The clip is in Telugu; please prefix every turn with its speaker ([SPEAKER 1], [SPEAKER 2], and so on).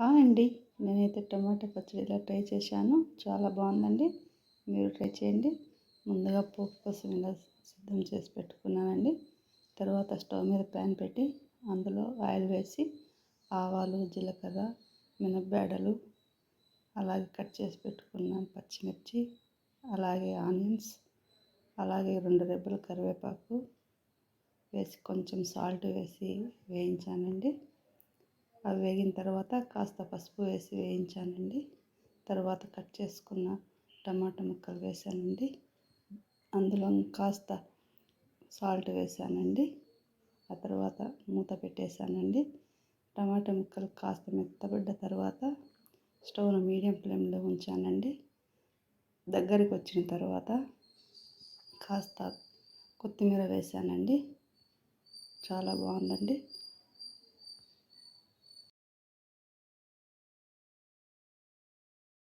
[SPEAKER 1] హాయ్ అండి. నేనైతే టమాటా పచ్చడి ఇలా ట్రై చేశాను. చాలా బాగుందండి. మీరు ట్రై చేయండి. ముందుగా పోపు కోసం ఇలా సిద్ధం చేసి పెట్టుకున్నానండి. తర్వాత స్టవ్ మీద ప్యాన్ పెట్టి అందులో ఆయిల్ వేసి ఆవాలు జీలకర్ర మినపబేడలు అలాగే కట్ చేసి పెట్టుకున్నాను. పచ్చిమిర్చి అలాగే ఆనియన్స్ అలాగే రెండు రెబ్బల కరివేపాకు వేసి కొంచెం సాల్ట్ వేసి వేయించానండి. అవి వేగిన తర్వాత కాస్త పసుపు వేసి వేయించానండి. తర్వాత కట్ చేసుకున్న టమాటా ముక్కలు వేసానండి. అందులో కాస్త సాల్ట్ వేసానండి. ఆ తర్వాత మూత పెట్టేశానండి. టమాటా ముక్కలు కాస్త మెత్తబడ్డ తర్వాత స్టవ్ను మీడియం ఫ్లేమ్లో ఉంచానండి. దగ్గరికి వచ్చిన తర్వాత కాస్త కొత్తిమీర వేసానండి. చాలా బాగుందండి.